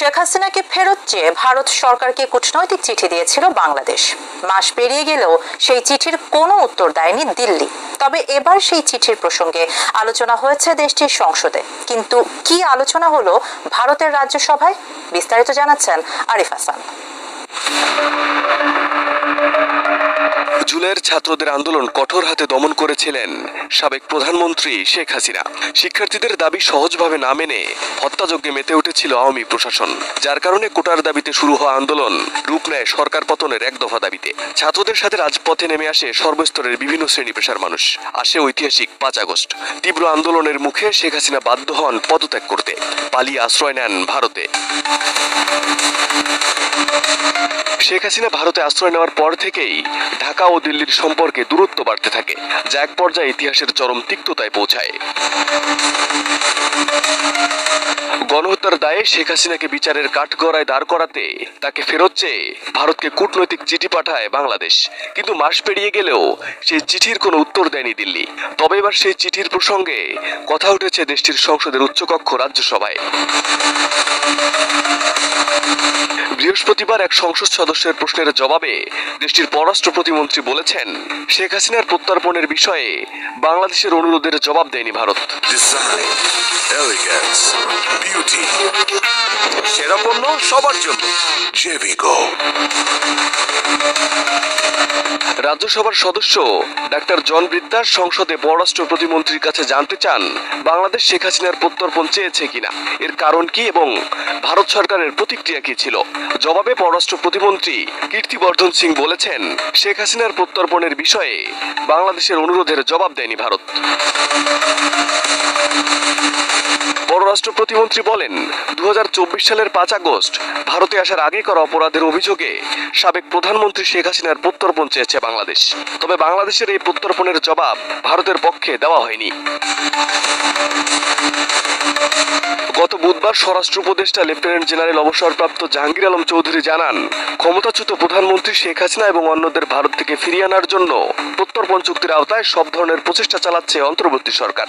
শেখ হাসিনাকে ফেরত চেয়ে ভারত সরকারকে কূটনৈতিক চিঠি দিয়েছিল বাংলাদেশ। মাস পেরিয়ে গেলেও সেই চিঠির কোনো উত্তর দেয়নি দিল্লি। তবে এবার সেই চিঠির প্রসঙ্গে আলোচনা হয়েছে দেশটির সংসদে। কিন্তু কি আলোচনা হলো ভারতের রাজ্যসভায়? বিস্তারিত জানাচ্ছেন আরিফ হাসান। জুলাইয়ের ছাত্রদের আন্দোলন কঠোর হাতে দমন করেছিলেন সাবেক প্রধানমন্ত্রী শেখ হাসিনা। শিক্ষার্থীদের দাবি সহজভাবে না মেনে হত্যাযজ্ঞে মেতে উঠেছিল আওয়ামী প্রশাসন, যার কারণে কোটার দাবিতে শুরু হওয়া আন্দোলন রূপ নেয় সরকার পতনের এক দফা দাবিতে। ছাত্রদের সাথে রাজপথে নেমে আসে সর্বস্তরের বিভিন্ন শ্রেণি পেশার মানুষ। আসে ঐতিহাসিক পাঁচ আগস্ট। তীব্র আন্দোলনের মুখে শেখ হাসিনা বাধ্য হন পদত্যাগ করতে। পালিয়ে আশ্রয় নেন ভারতে। শেখ হাসিনা ভারতে আশ্রয় নেওয়ার পর থেকেই ঢাকা ও দিল্লির সম্পর্কে দূরত্ব বাড়তে থাকে, যা এক পর্যায়ে ইতিহাসের চরম তিক্ততায় পৌঁছায়। গণহত্যার দায়ে শেখ হাসিনাকে বিচারের কাঠগড়ায় দাঁড় করাতে তাকে ফেরত চেয়ে ভারতকে কূটনৈতিক চিঠি পাঠায় বাংলাদেশ। কিন্তু মাস পেরিয়ে গেলেও সেই চিঠির কোনো উত্তর দেয়নি দিল্লি। তবে এবার সেই চিঠির প্রসঙ্গে কথা উঠেছে দেশটির সংসদের উচ্চকক্ষ রাজ্যসভায়। বৃহস্পতিবার এক সংসদ সদস্যের প্রশ্নের জবাবে দেশটির পররাষ্ট্র প্রতিমন্ত্রী বলেছেন শেখ হাসিনার প্রত্যর্পণের বিষয়ে বাংলাদেশের অনুরোধের জবাব দেয়নি ভারত সেরা পণ্য সবার জন্য. রাজ্যসভার সদস্য ডাক্তার জন বৃদ্দার সংসদে পররাষ্ট্র প্রতিমন্ত্রীর কাছে জানতে চান, বাংলাদেশ শেখ হাসিনার প্রত্যর্পণ চেয়েছে কিনা, এর কারণ কি এবং ভারত সরকারের প্রতিক্রিয়া কি ছিল? জবাবে পররাষ্ট্র প্রতিমন্ত্রী কীর্তিবর্ধন সিং বলেছেন, শেখ হাসিনার প্রত্যর্পণের বিষয়ে বাংলাদেশের অনুরোধের জবাব দেয়নি ভারত। পররাষ্ট্র প্রতিমন্ত্রী বলেন দু হাজার চব্বিশ সালের পাঁচ আগস্ট ভারতে আসার আগে করা অপরাধের অভিযোগে সাবেক প্রধানমন্ত্রী শেখ হাসিনার প্রত্যর্পণ চেয়েছে বাংলাদেশ। তবে বাংলাদেশের এই প্রত্যর্পণের জবাব ভারতের পক্ষে দেওয়া হয়নি। বুধবার স্বরাষ্ট্র উপদেষ্টা, লেফটেন্যান্ট জেনারেল অবসরপ্রাপ্ত জাহাঙ্গীর আলম চৌধুরী জানান, ক্ষমতাচ্যুত প্রধানমন্ত্রী শেখ হাসিনা এবং অন্যদের ভারত থেকে ফিরিয়ে আনার জন্য প্রত্যর্পণ চুক্তির আওতায় সব ধরনের প্রচেষ্টা চালাচ্ছে অন্তর্বর্তী সরকার।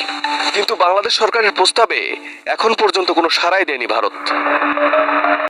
কিন্তু বাংলাদেশ সরকারের প্রস্তাবে এখন পর্যন্ত কোনো সাড়াই দেয়নি ভারত।